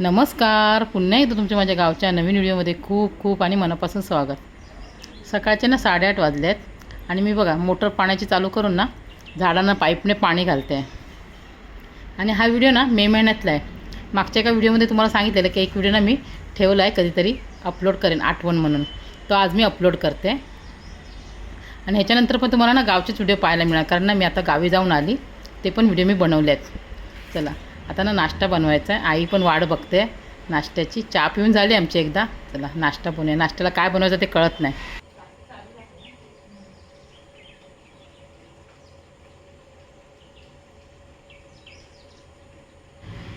नमस्कार. पुन्हा एकदा तुमच्या माझ्या गावच्या नवीन व्हिडिओमध्ये खूप खूप आणि मनापासून स्वागत. सकाळचे ना साडेआठ वाजले आहेत आणि मी बघा मोटर पाण्याची चालू करून ना झाडांना पाईपने पाणी घालते. आहे आणि हा व्हिडिओ ना मे महिन्यातला आहे. मागच्या एका व्हिडिओमध्ये तुम्हाला सांगितलेलं की एक व्हिडिओ ना मी ठेवला आहे कधीतरी अपलोड करेन आठवण म्हणून. तो आज मी अपलोड करते. आणि ह्याच्यानंतर पण तुम्हाला ना गावचेच व्हिडिओ पाहायला मिळणार कारण ना मी आता गावी जाऊन आली ते पण व्हिडिओ मी बनवले आहेत चला. आता ना नाश्ता बनवायचा आहे. आई पण वाट बघते. नाश्त्याची चहा पिऊन झाली आमची एकदा. चला नाश्ता बनवूया. नाश्त्याला काय बनवायचं ते कळत नाही.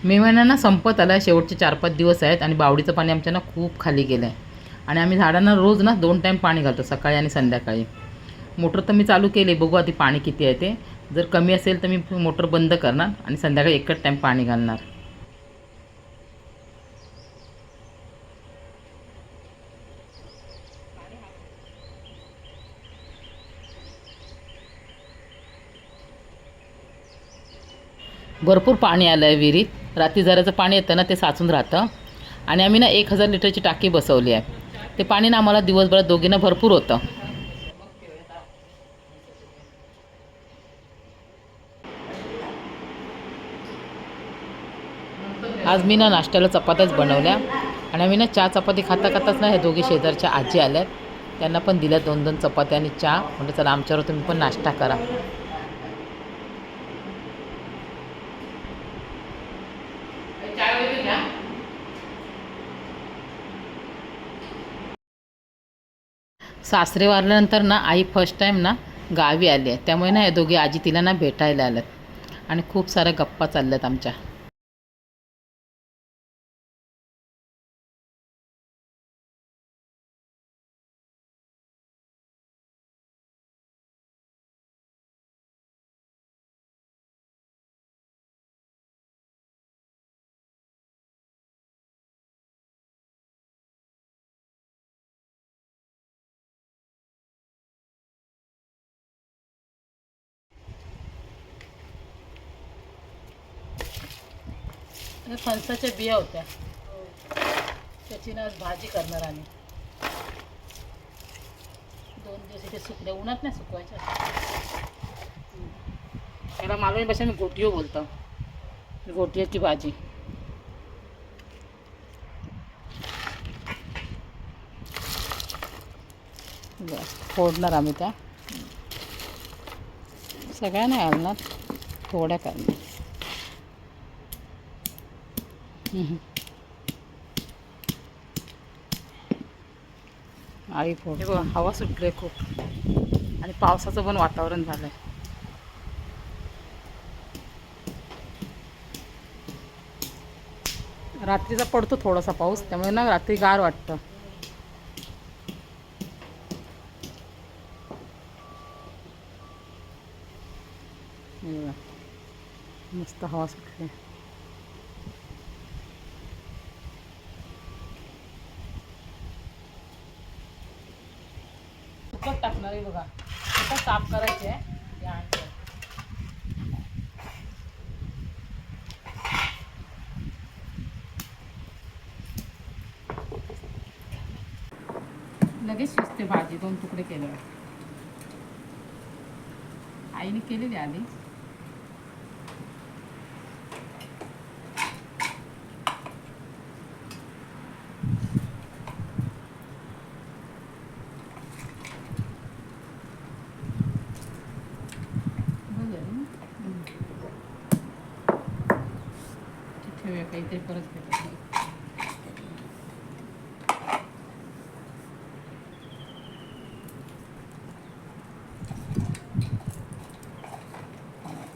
मे महिन्यांना ना संपत आला शेवटचे चार पाच दिवस आहेत आणि बावडीचं पाणी आमच्या ना खूप खाली गेलं आहे आणि आम्ही झाडांना रोज ना दोन टाईम पाणी घालतो सकाळी आणि संध्याकाळी. मोटर तर मी चालू केली. बघू आधी पाणी किती आहे ते. जर कमी असेल तर मी मोटर बंद करणार आणि संध्याकाळी एकच टाईम पाणी घालणार. भरपूर पाणी आलं आहे विहिरीत. रात्री झऱ्याचं पाणी येतं ना ते साचून राहतं. आणि आम्ही ना एक हजार लिटरची टाकी बसवली आहे. ते पाणी ना आम्हाला दिवसभरात दोघींना भरपूर होतं. आज मी ना नाश्त्याला चपात्याच बनवल्या आणि आम्ही ना चहा चपाती खाता खाताच ना हे दोघी शेजारच्या आजी आल्यात. त्यांना पण दिल्या दोन दोन चपात्या आणि चहा. म्हणजे चला आमच्यावर तुम्ही पण नाश्ता करा. सासरे वारल्यानंतर ना आई फर्स्ट टाईम ना गावी आली आहे. त्यामुळे ना या दोघी आजी तिला ना भेटायला आल्यात. आणि खूप साऱ्या गप्पा चालल्यात आमच्या. फणसाच्या बिया होत्या. त्याची ना आज भाजी करणार आम्ही. दोन दिवस इथे सुकल्या. उन्हात नाही सुकवायच्या. त्याला मालवणी भाषा मी गोटियो बोलतो. गोटियाची भाजी. फोडणार आम्ही त्या. सगळ्या नाही घालणार थोड्या करणार. आई फोड. हवा सुटली आहे खूप. आणि पावसाचं पण वातावरण झालं आहे रात्रीचा पडतो थोडासा पाऊस त्यामुळे ना रात्री गार वाटतं. मस्त हवा सुटली. आहे. बघा आता साफ करायचे आहे. या लगेच शिजते भाजी दोन तुकडे केल्यावर. आईने केलेली आधी बघूया ना. हम्म. ते ठेवूया काहीतरी परत भेटत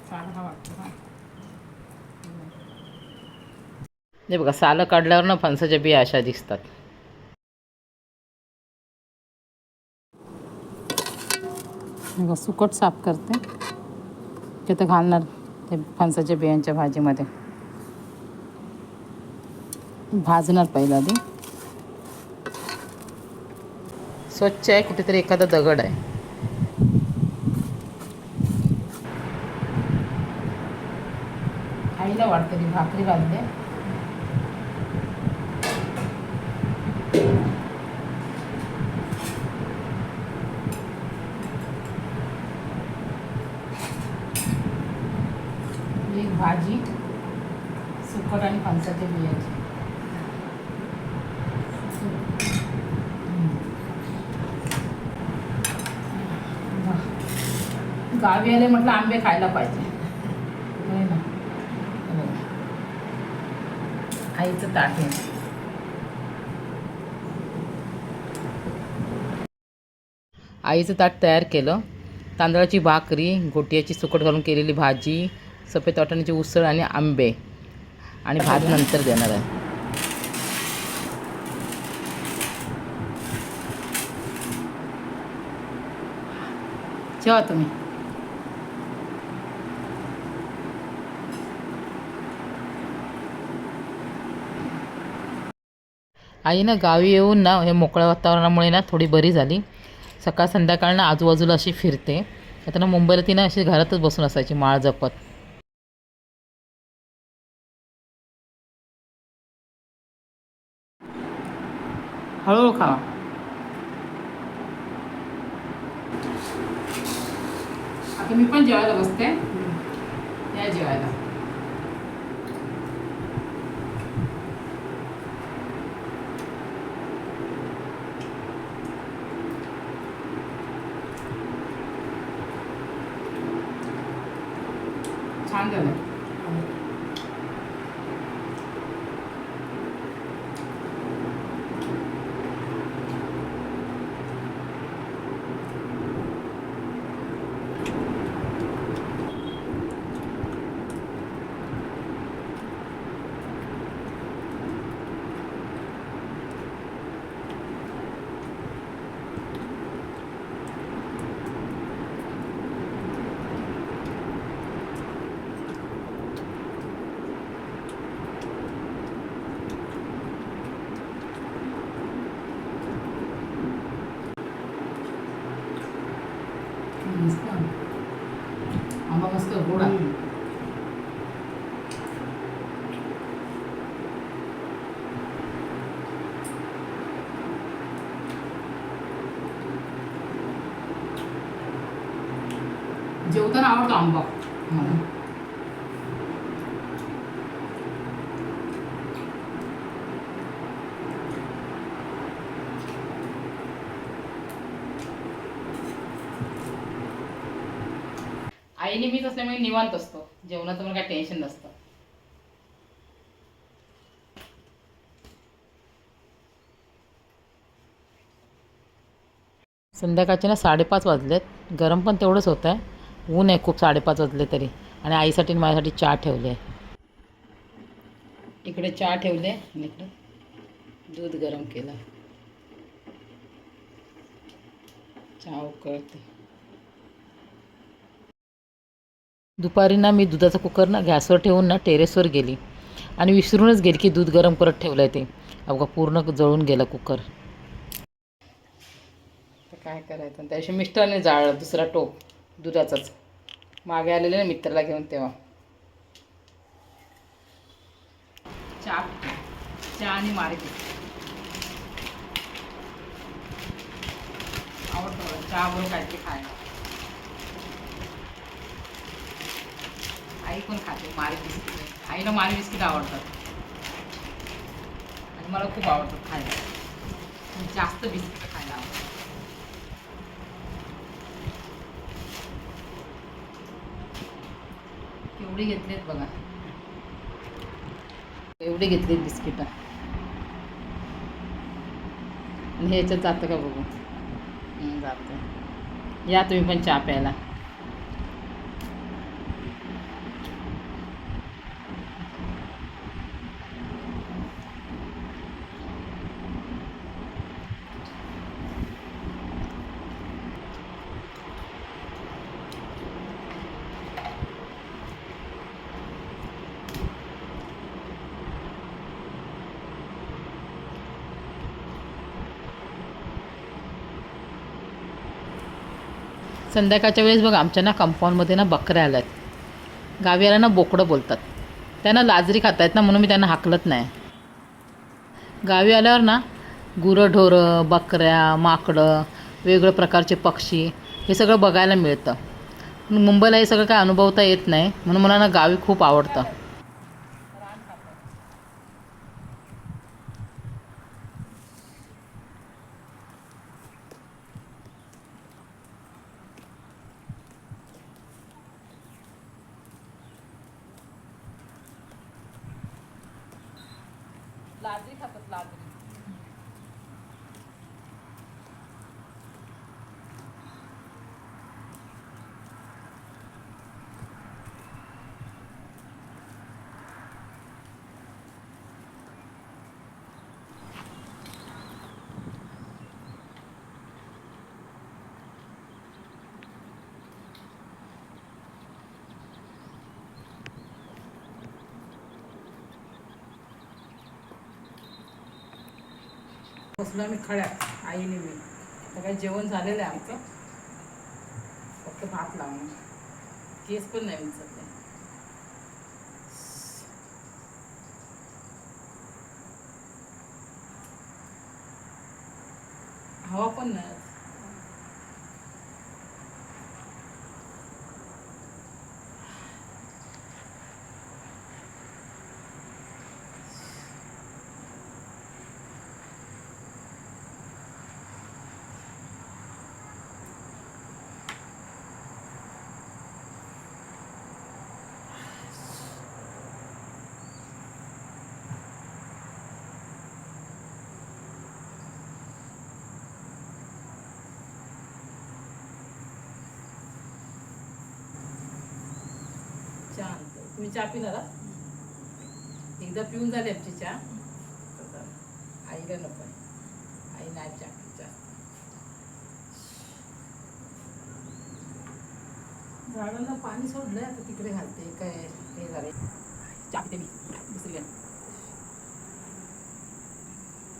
साल हा वाटतो हा. हे बघा सालं काढल्यावर ना फणसाच्या बिया अशा दिसतात. बघा, सुकट साफ करते. तिथं घालणार ते फणसाच्या बियांच्या भाजीमध्ये. भाजणार पहिला आधी. स्वच्छ आहे कुठेतरी एखादा दगड आहे. आईला वाटतं ती भाकरी बांधते भाजी सुकट आणि फणसाच्या बियाची गावी आले म्हटलं आंबे खायला पाहिजे. आईचं ताट आहे. आईचं ताट तयार केलं. तांदळाची भाकरी गोटियाची सुकट घालून केलेली भाजी सफेद वाटाण्याची उसळ आणि आंबे. आणि भात नंतर देणार आहे. जेवा तुम्ही. आई ना गावी येऊन ना हे मोकळ्या वातावरणामुळे ना थोडी बरी झाली. सकाळ संध्याकाळ ना आजूबाजूला अशी फिरते. आता ना मुंबईला ती ना अशी घरातच बसून असायची माळ जपत. हळूहळू खावा आता मी पण जेवायला बसते. या जेवायला. छान झालं मस्त आंबा मस्त गोड आहे जेवताना आवडतो आंबा. मला आईने मीच असल्यामुळे निवांत असतो. जेवणाचं मला काही टेन्शन नसतं. संध्याकाळचे ना साडेपाच वाजलेत. गरम पण तेवढंच होतं आहे ऊन आहे खूप साडेपाच वाजले तरी. आणि आईसाठी आणि माझ्यासाठी चहा ठेवले आहे. इकडे चहा ठेवले आणि इकडे दूध गरम केलं. चहा उकळते. दुपारी ना मी दुधाचा कुकर ना गॅसवर ठेवून ना टेरेसवर गेली. आणि विसरूनच गेली की दूध गरम करत ठेवलं आहे ते. अवघा पूर्ण जळून गेलं कुकर. तर काय करायचं? आणि मिस्टरने जाळलं दुसरा टोप. दुधाचाच. मागे आलेले ना मित्राला घेऊन तेव्हा. चहा चहा आणि मार्केट आवडतो चहा बरोबर काहीतरी खायला. आई पण खाते. मारे बिस्किट. आईला मारे बिस्किट आवडतात. आणि मला खूप आवडतात खायला. जास्त बिस्किट. एवढी घेतलीत बघा. एवढी घेतलीत बिस्किट. आणि ह्याच्यात जातं का बघू? जातं. या तुम्ही पण चहा प्यायला. संध्याकाळच्या वेळेस बघा आमच्या ना कंपाऊंडमध्ये ना बकऱ्या आल्या आहेत गावी आल्या ना बोकडं बोलतात. त्यांना लाजरी खातायत ना म्हणून मी त्यांना हाकलत नाही. गावी आल्यावर ना गुरंढोरं बकऱ्या माकडं वेगळ्या प्रकारचे पक्षी हे सगळं बघायला मिळतं. मुंबईला हे सगळं काय अनुभवता येत नाही म्हणून मला ना गावी खूप आवडतं. लाजरी खातात लाजरी बसलो आम्ही खड्या आईने मी आता जेवण झालेलं आहे आमचं. फक्त भात लावणं केस पण नाही विचारले हवा पण नाही चहा आणते. तुम्ही चहा पिणार एकदा पिऊन झाली आमची चहा. आईला नको आहे. आई नाही चहा पीत जास्त. झाडांना पाणी सोडलंय आता तिकडे घालते. काय हे झाले चहा पिते मी. दुसरी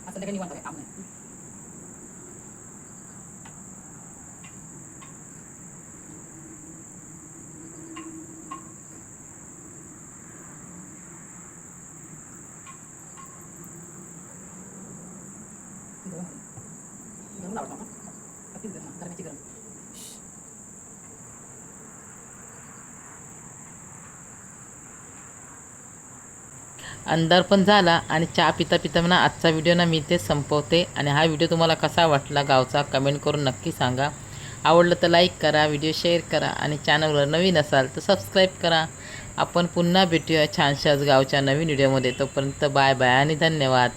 असं काही निवांत आहे. काम नाही. गरम अगदीच गरम गरमाची गरम अंधार पण झाला आणि चहा पिता पिता म्हणा आजचा व्हिडिओ ना मी ते संपवते. आणि हा व्हिडिओ तुम्हाला कसा वाटला गावचा कमेंट करून नक्की सांगा. आवडलं तर लाईक करा व्हिडिओ शेअर करा आणि चॅनलवर नवीन असाल तर सबस्क्राईब करा. आपण पुन्हा भेटूया छानशाच गावच्या नवीन व्हिडिओमध्ये तोपर्यंत बाय बाय आणि धन्यवाद.